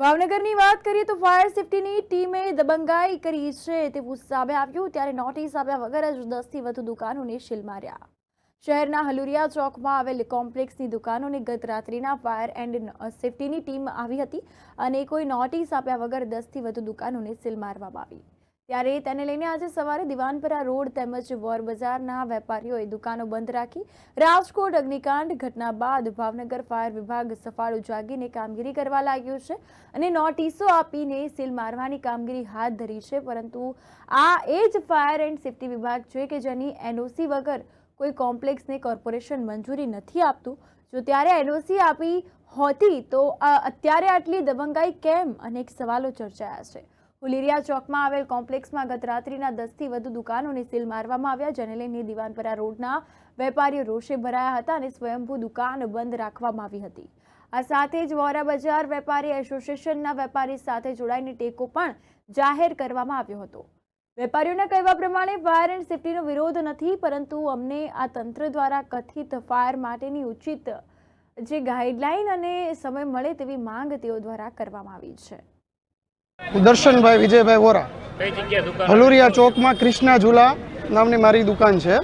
ભાવનગરની વાત કરીએ તો ફાયર સેફટીની ટીમે દબંગાઈ કરી છે તેવું સામે આવ્યું ત્યારે નોટિસ આપ્યા વગર જ દસથી વધુ દુકાનોને શીલ માર્યા. શહેરના હલુરિયા ચોકમાં આવેલ કોમ્પ્લેક્સની દુકાનોને ગત રાત્રિના ફાયર એન્ડ સેફટીની ટીમ આવી હતી અને કોઈ નોટિસ આપ્યા વગર દસથી વધુ દુકાનોને સીલ મારવામાં આવી. ત્યારે તેને લઈને આજે સવારે દિવાનપરા રોડ તેમજ વોર બજારના વેપારીઓએ દુકાનો બંધ રાખી રાજકોટ, અગ્નિકાંડ ઘટના બાદ ભાવનગર ફાયર વિભાગ સફાળો જાગીને કામગીરી કરવા લાગ્યું છે અને નોટિસો આપીને સીલ મારવાની કામગીરી હાથ ધરી છે. પરંતુ આ એ જ ફાયર એન્ડ સેફટી વિભાગ છે કે જેની એનઓસી વગર કોઈ કોમ્પ્લેક્સને કોર્પોરેશન મંજૂરી નથી આપતું. જો ત્યારે એનઓસી આપી હોતી તો અત્યારે આટલી દબંગાઈ કેમ? અનેક સવાલો ચર્ચાયા છે. હુલેરિયા ચોકમાં આવેલ કોમ્પ્લેક્સમાં ગત રાત્રિના દસથી વધુ દુકાનોને સીલ મારવામાં આવ્યા, જેને લઈને દિવાનપરા રોડના વેપારીઓ રોષે ભરાયા હતા અને સ્વયંભૂ દુકાન બંધ રાખવામાં આવી હતી. આ સાથે જ વોરા બજાર વેપારી એસોસિએશનના વેપારી સાથે જોડાઈને ટેકો પણ જાહેર કરવામાં આવ્યો હતો. વેપારીઓના કહેવા પ્રમાણે, ફાયર એન્ડ સેફટીનો વિરોધ નથી, પરંતુ અમને આ તંત્ર દ્વારા કથિત ફાયર માટેની ઉચિત જે ગાઈડલાઈન અને સમય મળે તેવી માંગ તેઓ દ્વારા કરવામાં આવી છે. દર્શનભાઈ વિજયભાઈ વોરા. હલુરિયા ચોકમાં ક્રિષ્ના ઝુલા નામની મારી દુકાન છે.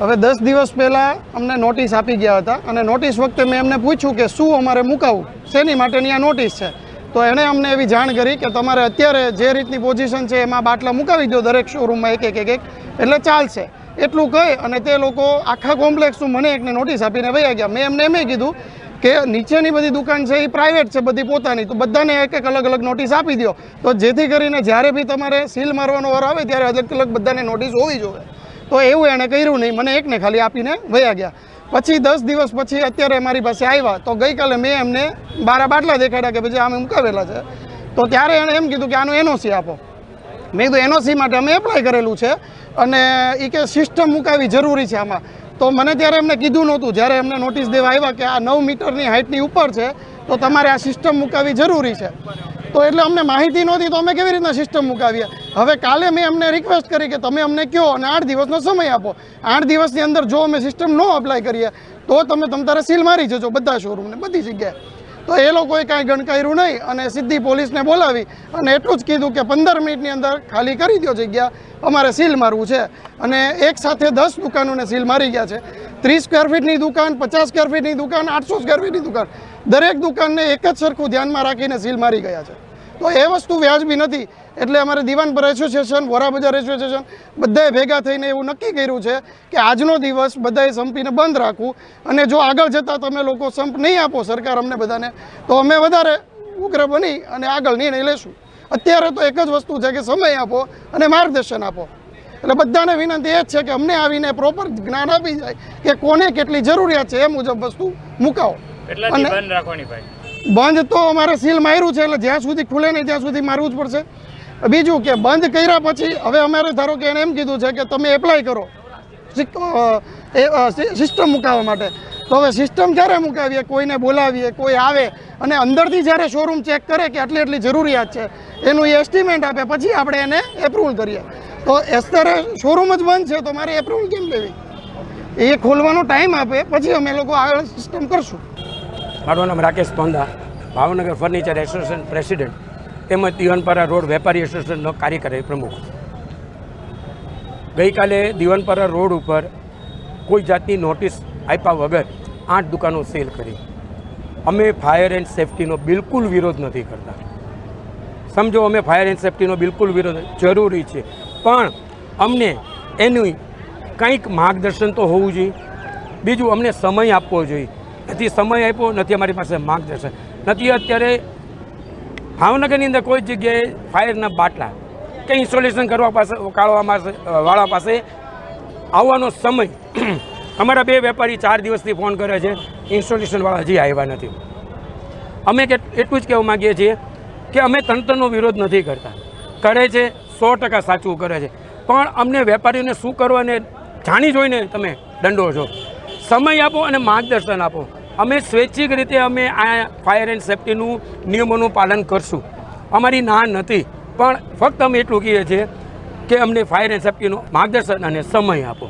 હવે દસ દિવસ પહેલાં અમને નોટિસ આપી ગયા હતા અને નોટિસ વખતે મેં એમને પૂછ્યું કે શું અમારે મૂકાવું? શેની માટેની આ નોટિસ છે? તો એણે અમને એવી જાણ કરી કે તમારે અત્યારે જે રીતની પોઝિશન છે એમાં બાટલા મુકાવી દો દરેક શોરૂમમાં એક એક એક એક. એટલે ચાલશે. એટલું કહી અને તે લોકો આખા કોમ્પ્લેક્સનું મને એકને નોટિસ આપીને વયા ગયા. મેં એમને એમ કીધું કે નીચેની બધી દુકાન છે એ પ્રાઇવેટ છે, બધી પોતાની. તો બધાને એક એક અલગ અલગ નોટિસ આપી દો તો જેથી કરીને જ્યારે બી તમારે સીલ મારવાનો વાર આવે ત્યારે અલગ અલગ બધાને નોટિસ હોવી જોઈએ. તો એવું એણે કર્યું નહીં. મને એકને ખાલી આપીને વયા ગયા. પછી દસ દિવસ પછી અત્યારે મારી પાસે આવ્યા. તો ગઈકાલે મેં એમને બારા બાટલા દેખાડ્યા કે ભાઈ આમે મુકાવેલા છે. તો ત્યારે એણે એમ કીધું કે આનું એનઓસી આપો. મેં કીધું એનઓસી માટે અમે એપ્લાય કરેલું છે. અને એ કે સિસ્ટમ મુકાવી જરૂરી છે આમાં. તો મને ત્યારે એમને કીધું નહોતું. જ્યારે એમને નોટિસ દેવા આવ્યા કે આ નવ મીટરની હાઇટની ઉપર છે, તો તમારે આ સિસ્ટમ મુકાવી જરૂરી છે. તો એટલે અમને માહિતી નહોતી, તો અમે કેવી રીતના સિસ્ટમ મુકાવીએ? હવે કાલે મેં અમને રિક્વેસ્ટ કરી કે તમે અમને કહો અને આઠ દિવસનો સમય આપો. આઠ દિવસની અંદર જો અમે સિસ્ટમ ન અપ્લાય કરીએ, તો તમે તમ તારે સીલ મારી જજો બધા શોરૂમને બધી જગ્યાએ. તો એ લોકોએ કાંઈ ગણકાર્યું નહીં અને સીધી પોલીસને બોલાવી અને એટલું જ કીધું કે પંદર મિનિટની અંદર ખાલી કરી દો જગ્યા, અમારે સીલ મારવું છે. અને એક સાથે દસ દુકાનોને સીલ મારી ગયા છે. ત્રીસ સ્ક્વેર ફીટની દુકાન, પચાસ સ્ક્વેર ફીટની દુકાન, આઠસો સ્ક્વેર ફીટની દુકાન. દરેક દુકાનને એક જ સરખું ધ્યાનમાં રાખીને સીલ મારી ગયા છે. તો એ વસ્તુ વ્યાજબી નથી. એટલે અમારે દિવાનપર એસોસિએશન વોરા બજાર એસોસિએશન બધાએ ભેગા થઈને એવું નક્કી કર્યું છે કે આજનો દિવસ બધાએ સંપીને બંધ રાખવું અને જો આગળ જતાં તમે લોકો સંપ નહીં આપો સરકાર અમને બધાને તો અમે વધારે ઉગ્ર બની અને આગળ નિર્ણય લેશું. અત્યારે તો એક જ વસ્તુ છે કે સમય આપો અને માર્ગદર્શન આપો. એટલે બધાને વિનંતી એ જ છે કે અમને આવીને પ્રોપર જ્ઞાન આપી જાય કે કોને કેટલી જરૂરિયાત છે એ મુજબ વસ્તુ મુકાવો. અને- બંધ રાખવાની ભાઈ. બંધ તો અમારે સીલ માર્યું છે એટલે જ્યાં સુધી ખુલે નહીં ત્યાં સુધી મારવું જ પડશે. બીજું કે બંધ કર્યા પછી, હવે અમારે ધારો કે એને એમ કીધું છે કે તમે એપ્લાય કરો. સિસ્ટમ મુકાવવા માટે. તો હવે સિસ્ટમ ક્યારે મુકાવીએ? કોઈને બોલાવીએ, કોઈ આવે અને અંદરથી જ્યારે શોરૂમ ચેક કરે કે આટલી આટલી જરૂરિયાત છે, એનું એ એસ્ટિમેટ આપે, પછી આપણે એને એપ્રુવલ કરીએ. તો અત્યારે શોરૂમ જ બંધ છે, તો મારે એપ્રુવલ કેમ લેવી? એ ખોલવાનો ટાઈમ આપે, પછી અમે લોકો આગળ સિસ્ટમ કરશું. મારું નામ Rakesh Tonda Bhavnagar furniture association president તેમજ દિવાનપરા રોડ વેપારી એસોસિએશનનો કાર્યકારી પ્રમુખ. ગઈકાલે દિવાનપરા રોડ ઉપર કોઈ જાતની નોટિસ આપ્યા વગર આઠ દુકાનો સેલ કરી. અમે ફાયર એન્ડ સેફટીનો બિલકુલ વિરોધ નથી કરતા. સમજો, અમે ફાયર એન્ડ સેફટીનો બિલકુલ વિરોધ જરૂરી છે. પણ અમને એનું કંઈક માર્ગદર્શન તો હોવું જોઈએ. બીજું, અમને સમય આપવો જોઈએ. નથી, સમય આપ્યો, નથી અમારી પાસે માર્ગદર્શન નથી, અત્યારે ભાવનગરની અંદર કોઈ જગ્યાએ ફાયરના બાટલા, કે ઇન્સ્ટોલેશન કરવા પાસે કાઢવા વાળા પાસે આવવાનો સમય અમારા બે વેપારી ચાર દિવસથી ફોન કરે છે ઇન્સ્ટોલેશનવાળા હજી આવ્યા નથી. અમે કે, એટલું જ કહેવા માગીએ છીએ કે અમે તંત્રનો વિરોધ નથી કરતા. કરે છે, સો ટકા સાચું કરે છે. પણ અમને વેપારીઓને શું કરવાને જાણી જોઈને તમે દંડો છો. સમય આપો અને માર્ગદર્શન આપો. અમે સ્વૈચ્છિક રીતે અમે આ ફાયર એન્ડ સેફટીનું નિયમોનું પાલન કરશું. અમારી ના નથી, પણ ફક્ત અમે એટલું કહીએ છીએ કે અમને ફાયર એન્ડ સેફટીનું માર્ગદર્શન અને સમય આપો.